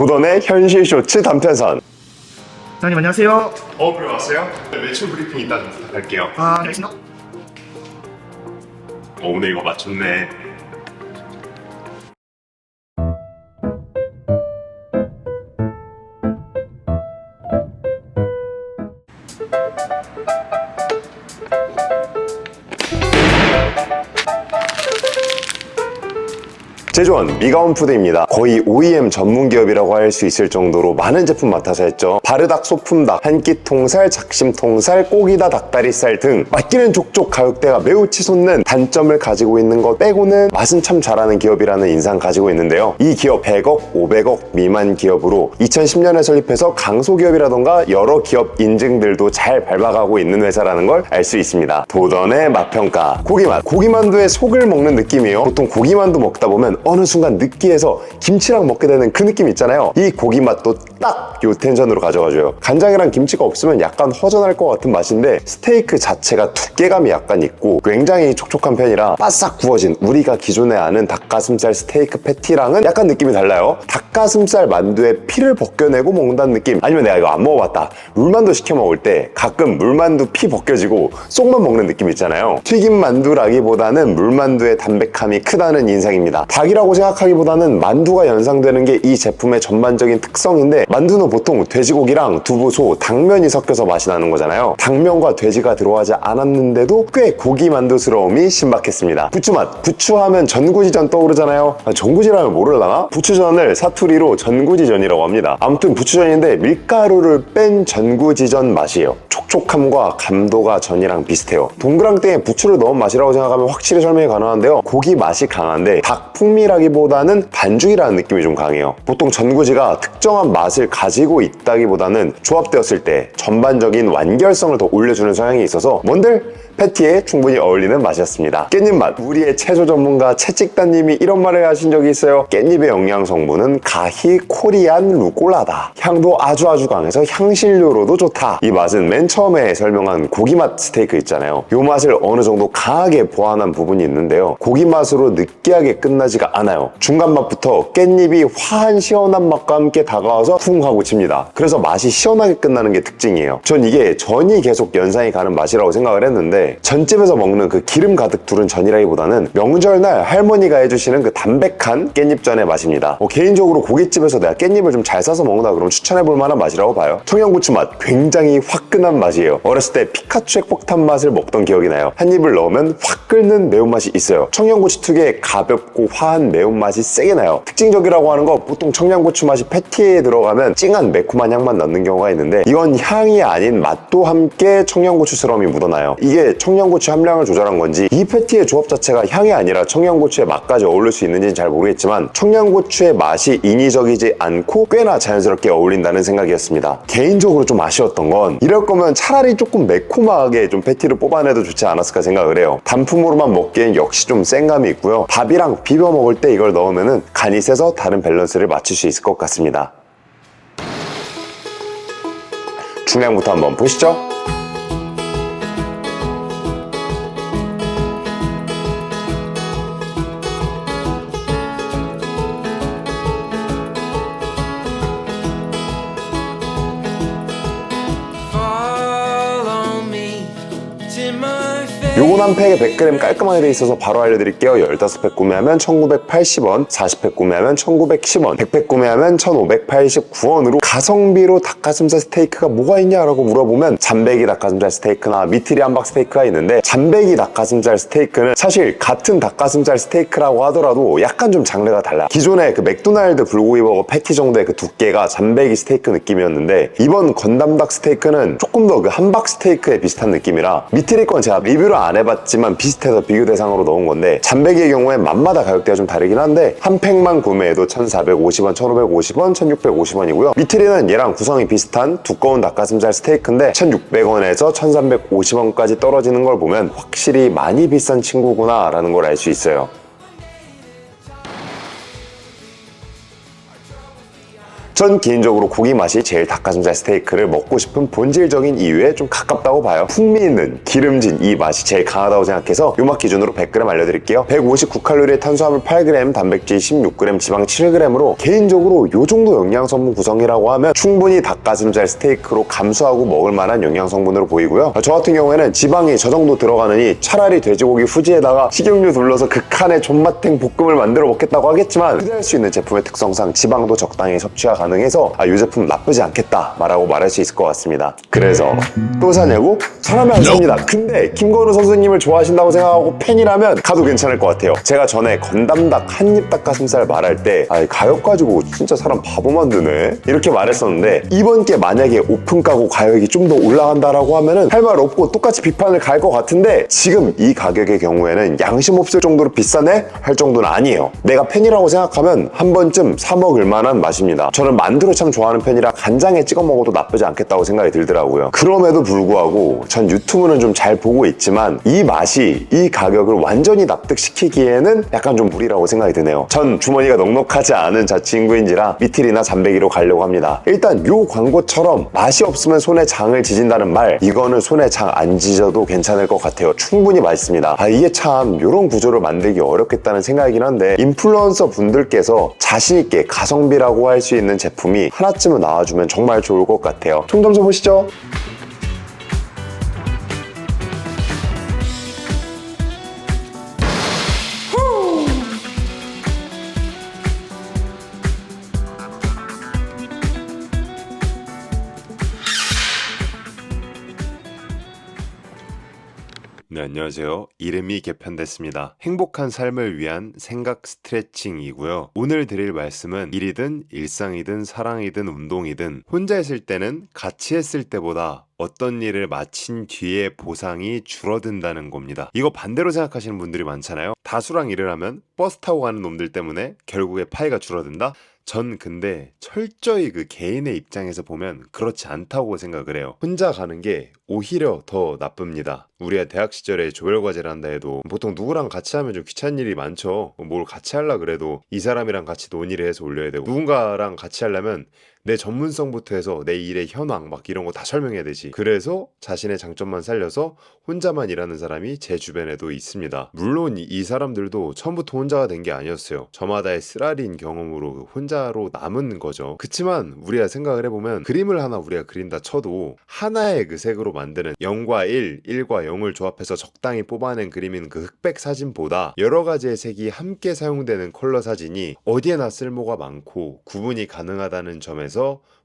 도던의 현실 쇼츠 단편선. 사장님 안녕하세요. 어, 그래 왔어요? 매출 브리핑 이따 좀 부탁할게요. 아, 네, 알겠습니다. 어, 오늘 이거 맞췄네. 제조원 미가온 푸드입니다. 거의 OEM 전문 기업이라고 할 수 있을 정도로 많은 제품 맡아서 했죠. 바르닭, 소품닭, 한끼 통살, 작심 통살, 꼬기다 닭다리살 등 맡기는 족족 가격대가 매우 치솟는 단점을 가지고 있는 것 빼고는 맛은 참 잘하는 기업이라는 인상 가지고 있는데요. 이 기업 100억, 500억 미만 기업으로 2010년에 설립해서 강소기업이라던가 여러 기업 인증들도 잘 밟아가고 있는 회사라는 걸 알 수 있습니다. 도던의 맛평가. 고기맛. 고기만두에 속을 먹는 느낌이에요. 보통 고기만두 먹다 보면 어느 순간 느끼해서 김치랑 먹게 되는 그 느낌 있잖아요. 이 고기 맛도 딱 요 텐션으로 가져가줘요. 간장이랑 김치가 없으면 약간 허전할 것 같은 맛인데 스테이크 자체가 두께감이 약간 있고 굉장히 촉촉한 편이라 바싹 구워진 우리가 기존에 아는 닭가슴살 스테이크 패티랑은 약간 느낌이 달라요. 닭가슴살 만두에 피를 벗겨내고 먹는다는 느낌. 아니면 내가 이거 안 먹어봤다. 물만두 시켜 먹을 때 가끔 물만두 피 벗겨지고 속만 먹는 느낌 있잖아요. 튀김 만두라기보다는 물만두의 담백함이 크다는 인상입니다. 닭이 라고 생각하기보다는 만두가 연상되는 게 이 제품의 전반적인 특성인데 만두는 보통 돼지고기랑 두부, 소, 당면이 섞여서 맛이 나는 거잖아요. 당면과 돼지가 들어가지 않았는데도 꽤 고기 만두스러움이 신박했습니다. 부추맛. 부추하면 전구지전 떠오르잖아요. 아, 전구지라면 모를라나? 부추전을 사투리로 전구지전이라고 합니다. 아무튼 부추전인데 밀가루를 뺀 전구지전 맛이에요. 촉촉함과 감도가 전이랑 비슷해요. 동그랑땡에 부추를 넣은 맛이라고 생각하면 확실히 설명이 가능한데요. 고기 맛이 강한데 닭 풍미라기보다는 반죽이라는 느낌이 좀 강해요. 보통 전구지가 특정한 맛을 가지고 있다기보다는 조합되었을 때 전반적인 완결성을 더 올려주는 성향이 있어서 뭔들 패티에 충분히 어울리는 맛이었습니다. 깻잎 맛. 우리의 채소 전문가 채찍단님이 이런 말을 하신 적이 있어요. 깻잎의 영양 성분은 가히 코리안 루꼴라다. 향도 아주 아주 강해서 향신료로도 좋다. 이 맛은 맨 처음에 설명한 고기 맛 스테이크 있잖아요. 이 맛을 어느 정도 강하게 보완한 부분이 있는데요. 고기 맛으로 느끼하게 끝나지가 않아요. 중간 맛부터 깻잎이 화한 시원한 맛과 함께 다가와서 쿵 하고 칩니다. 그래서 맛이 시원하게 끝나는 게 특징이에요. 전 이게 전이 계속 연상이 가는 맛이라고 생각을 했는데 전집에서 먹는 그 기름 가득 두른 전이라기보다는 명절날 할머니가 해주시는 그 담백한 깻잎전의 맛입니다. 뭐 개인적으로 고깃집에서 내가 깻잎을 좀 잘 싸서 먹는다 그러면 추천해볼 만한 맛이라고 봐요. 청양고추 맛 굉장히 화끈한 맛이에요. 어렸을 때 피카츄 핵폭탄 맛을 먹던 기억이 나요. 한 입을 넣으면 확 끓는 매운맛이 있어요. 청양고추 특유의 가볍고 화한 매운맛이 세게 나요. 특징적이라고 하는 거 보통 청양고추 맛이 패티에 들어가면 찡한 매콤한 향만 넣는 경우가 있는데 이건 향이 아닌 맛도 함께 청양고추스러움이 묻어나요. 이게 청양고추 함량을 조절한 건지 이 패티의 조합 자체가 향이 아니라 청양고추의 맛까지 어울릴 수 있는지는 잘 모르겠지만 청양고추의 맛이 인위적이지 않고 꽤나 자연스럽게 어울린다는 생각이었습니다. 개인적으로 좀 아쉬웠던 건 이럴 거면 차라리 조금 매콤하게 좀 패티를 뽑아내도 좋지 않았을까 생각을 해요. 단품으로만 먹기엔 역시 좀 센감이 있고요. 밥이랑 비벼 먹을 때 이걸 넣으면 간이 세서 다른 밸런스를 맞출 수 있을 것 같습니다. 중량부터 한번 보시죠. 한 팩에 100g 깔끔하게 돼 있어서 바로 알려드릴게요. 15팩 구매하면 1980원, 40팩 구매하면 1910원, 100팩 구매하면 1589원으로 가성비로 닭가슴살 스테이크가 뭐가 있냐라고 물어보면 잠배기 닭가슴살 스테이크나 미트리 함박 스테이크가 있는데 잠배기 닭가슴살 스테이크는 사실 같은 닭가슴살 스테이크라고 하더라도 약간 좀 장르가 달라. 기존의 그 맥도날드 불고기 버거 패티 정도의 그 두께가 잠배기 스테이크 느낌이었는데 이번 건담닭 스테이크는 조금 더 그 함박 스테이크에 비슷한 느낌이라 미트리 건 제가 리뷰를 안 해봤 지만 비슷해서 비교 대상으로 넣은 건데 잠배기의 경우에 맛마다 가격대가 좀 다르긴 한데 한 팩만 구매해도 1,450원, 1,550원, 1,650원이고요. 미트리는 얘랑 구성이 비슷한 두꺼운 닭가슴살 스테이크인데 1,600원에서 1,350원까지 떨어지는 걸 보면 확실히 많이 비싼 친구구나 라는 걸 알 수 있어요. 전 개인적으로 고기 맛이 제일 닭가슴살 스테이크를 먹고 싶은 본질적인 이유에 좀 가깝다고 봐요. 풍미 있는 기름진 이 맛이 제일 강하다고 생각해서 요맛 기준으로 100g 알려드릴게요. 159칼로리의 탄수화물 8g, 단백질 16g, 지방 7g으로 개인적으로 요 정도 영양 성분 구성이라고 하면 충분히 닭가슴살 스테이크로 감수하고 먹을 만한 영양 성분으로 보이고요. 저 같은 경우에는 지방이 저 정도 들어가느니 차라리 돼지고기 후지에다가 식용유 둘러서 극한의 존맛탱 볶음을 만들어 먹겠다고 하겠지만 기대할 수 있는 제품의 특성상 지방도 적당히 섭취가 가능해서 아, 이 제품 나쁘지 않겠다 말하고 말할 수 있을 것 같습니다. 그래서 또 사냐고? 사람이 안 삽니다. 근데 김건우 선수님을 좋아하신다고 생각하고 팬이라면 가도 괜찮을 것 같아요. 제가 전에 건담닭 한입 닭가슴살 말할 때 아, 가격 가지고 진짜 사람 바보 만드네 이렇게 말했었는데 이번 게 만약에 오픈 가고 가격이 좀 더 올라간다라고 하면은 할 말 없고 똑같이 비판을 갈 것 같은데 지금 이 가격의 경우에는 양심 없을 정도로 비싸네 할 정도는 아니에요. 내가 팬이라고 생각하면 한 번쯤 사 먹을 만한 맛입니다. 저는 만두를 참 좋아하는 편이라 간장에 찍어 먹어도 나쁘지 않겠다고 생각이 들더라고요. 그럼에도 불구하고 전 유튜브는 좀 잘 보고 있지만 이 맛이 이 가격을 완전히 납득시키기에는 약간 좀 무리라고 생각이 드네요. 전 주머니가 넉넉하지 않은 자취인구인지라 미틀이나 잠배기로 가려고 합니다. 일단 요 광고처럼 맛이 없으면 손에 장을 지진다는 말 이거는 손에 장 안 지져도 괜찮을 것 같아요. 충분히 맛있습니다. 아 이게 참 이런 구조를 만들기 어렵겠다는 생각이긴 한데 인플루언서 분들께서 자신 있게 가성비라고 할 수 있는 제품 이 하나쯤은 나와주면 정말 좋을 것 같아요. 총점수 보시죠. 네, 안녕하세요. 이름이 개편됐습니다. 행복한 삶을 위한 생각 스트레칭이고요. 오늘 드릴 말씀은 일이든 일상이든 사랑이든 운동이든 혼자 했을 때는 같이 했을 때보다 어떤 일을 마친 뒤에 보상이 줄어든다는 겁니다. 이거 반대로 생각하시는 분들이 많잖아요. 다수랑 일을 하면 버스 타고 가는 놈들 때문에 결국에 파이가 줄어든다? 전 근데 철저히 그 개인의 입장에서 보면 그렇지 않다고 생각을 해요. 혼자 가는 게 오히려 더 나쁩니다. 우리가 대학 시절에 조별 과제를 한다 해도 보통 누구랑 같이 하면 좀 귀찮은 일이 많죠. 뭘 같이 하려 그래도 이 사람이랑 같이 논의를 해서 올려야 되고 누군가랑 같이 하려면 내 전문성부터 해서 내 일의 현황 막 이런 거 다 설명해야 되지. 그래서 자신의 장점만 살려서 혼자만 일하는 사람이 제 주변에도 있습니다. 물론 이- 이 사람들도 처음부터 혼자가 된 게 아니었어요. 저마다의 쓰라린 경험으로 혼자로 남은 거죠. 그치만 우리가 생각을 해보면 그림을 하나 우리가 그린다 쳐도 하나의 그 색으로 만드는 0과 1, 1과 0을 조합해서 적당히 뽑아낸 그림인 그 흑백 사진보다 여러 가지의 색이 함께 사용되는 컬러 사진이 어디에나 쓸모가 많고 구분이 가능하다는 점에서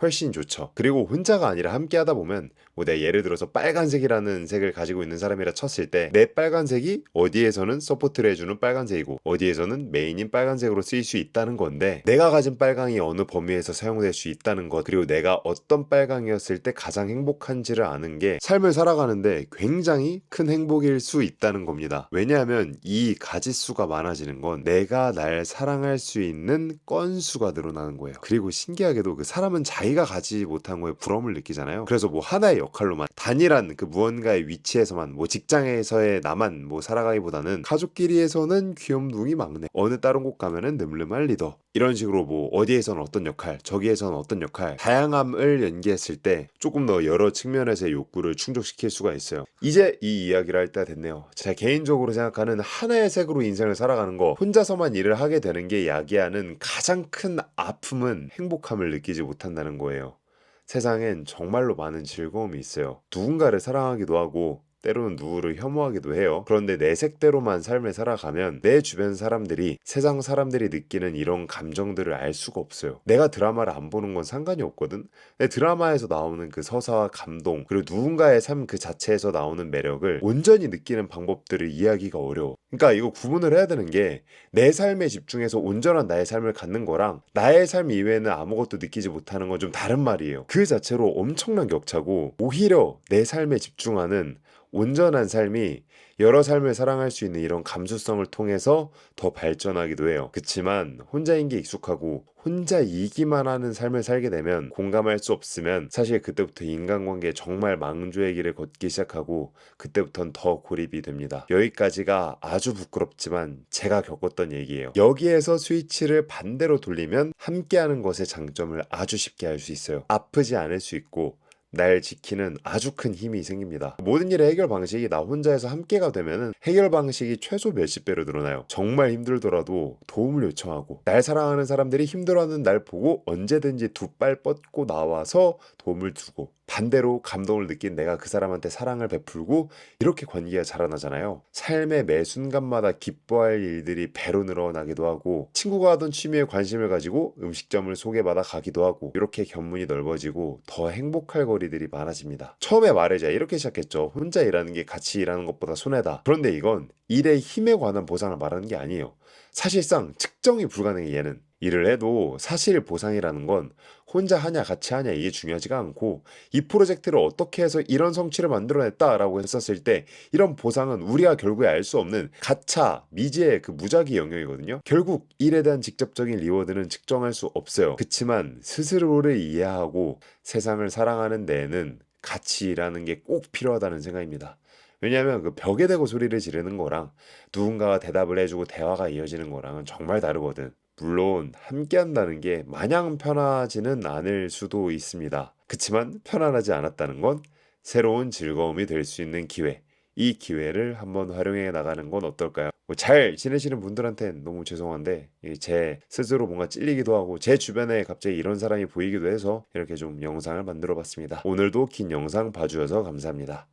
훨씬 좋죠. 그리고 혼자가 아니라 함께 하다 보면 뭐 내가 예를 들어서 빨간색이라는 색을 가지고 있는 사람이라 쳤을 때 내 빨간색이 어디에서는 서포트를 해주는 빨간색이고 어디에서는 메인인 빨간색으로 쓰일 수 있다는 건데 내가 가진 빨강이 어느 범위에서 사용될 수 있다는 것 그리고 내가 어떤 빨강이었을 때 가장 행복한지를 아는 게 삶을 살아가는데 굉장히 큰 행복일 수 있다는 겁니다. 왜냐하면 이 가지수가 많아지는 건 내가 날 사랑할 수 있는 건수가 늘어나는 거예요. 그리고 신기하게도 그 사람은 자기가 가지 못한 거에 부러움을 느끼잖아요. 그래서 뭐 하나의 역할로만 단일한 그 무언가의 위치에서만 뭐 직장에서의 나만 뭐 살아가기보다는 가족끼리에서는 귀염둥이 막내 어느 다른 곳 가면은 늠름한 리더. 이런 식으로 뭐 어디에서는 어떤 역할 저기에서는 어떤 역할 다양함을 연기했을 때 조금 더 여러 측면에서의 욕구를 충족시킬 수가 있어요. 이제 이 이야기를 할 때가 됐네요. 제가 개인적으로 생각하는 하나의 색으로 인생을 살아가는 거 혼자서만 일을 하게 되는 게 야기하는 가장 큰 아픔은 행복함을 느끼지 못한다는 거예요 세상엔 정말로 많은 즐거움이 있어요. 누군가를 사랑하기도 하고 때로는 누구를 혐오하기도 해요. 그런데 내 색대로만 삶을 살아가면 내 주변 사람들이 세상 사람들이 느끼는 이런 감정들을 알 수가 없어요. 내가 드라마를 안 보는 건 상관이 없거든. 내 드라마에서 나오는 그 서사와 감동 그리고 누군가의 삶 그 자체에서 나오는 매력을 온전히 느끼는 방법들을 이해하기가 어려워. 그러니까 이거 구분을 해야 되는 게 내 삶에 집중해서 온전한 나의 삶을 갖는 거랑 나의 삶 이외에는 아무것도 느끼지 못하는 건 좀 다른 말이에요. 그 자체로 엄청난 격차고 오히려 내 삶에 집중하는 온전한 삶이 여러 삶을 사랑할 수 있는 이런 감수성을 통해서 더 발전하기도 해요. 그치만 혼자인 게 익숙하고 혼자 이기만 하는 삶을 살게 되면 공감할 수 없으면 사실 그때부터 인간관계 정말 망조의 길을 걷기 시작하고 그때부터는 더 고립이 됩니다. 여기까지가 아주 부끄럽지만 제가 겪었던 얘기예요. 여기에서 스위치를 반대로 돌리면 함께하는 것의 장점을 아주 쉽게 알 수 있어요. 아프지 않을 수 있고 날 지키는 아주 큰 힘이 생깁니다. 모든 일의 해결 방식이 나 혼자에서 함께가 되면은 해결 방식이 최소 몇십 배로 늘어나요. 정말 힘들더라도 도움을 요청하고 날 사랑하는 사람들이 힘들어하는 날 보고 언제든지 두빨 뻗고 나와서 도움을 주고 반대로 감동을 느낀 내가 그 사람한테 사랑을 베풀고 이렇게 관계가 자라나잖아요. 삶의 매 순간마다 기뻐할 일들이 배로 늘어나기도 하고 친구가 하던 취미에 관심을 가지고 음식점을 소개받아 가기도 하고 이렇게 견문이 넓어지고 더 행복할 거리들이 많아집니다. 처음에 말해자 이렇게 시작했죠. 혼자 일하는 게 같이 일하는 것보다 손해다. 그런데 이건 일의 힘에 관한 보상을 말하는 게 아니에요. 사실상 측정이 불가능해 얘는. 일을 해도 사실 보상이라는 건 혼자 하냐 같이 하냐 이게 중요하지가 않고 이 프로젝트를 어떻게 해서 이런 성취를 만들어냈다라고 했었을 때 이런 보상은 우리가 결국에 알 수 없는 가차 미지의 그 무작위 영역이거든요. 결국 일에 대한 직접적인 리워드는 측정할 수 없어요. 그치만 스스로를 이해하고 세상을 살아가는 데에는 일하는 게 꼭 필요하다는 생각입니다. 왜냐하면 그 벽에 대고 소리를 지르는 거랑 누군가가 대답을 해주고 대화가 이어지는 거랑은 정말 다르거든. 물론 함께 한다는 게 마냥 편하지는 않을 수도 있습니다. 그치만 편안하지 않았다는 건 새로운 즐거움이 될 수 있는 기회. 이 기회를 한번 활용해 나가는 건 어떨까요? 뭐잘 지내시는 분들한테는 너무 죄송한데 이제 스스로 뭔가 찔리기도 하고 제 주변에 갑자기 이런 사람이 보이기도 해서 이렇게 좀 영상을 만들어 봤습니다. 오늘도 긴 영상 봐주셔서 감사합니다.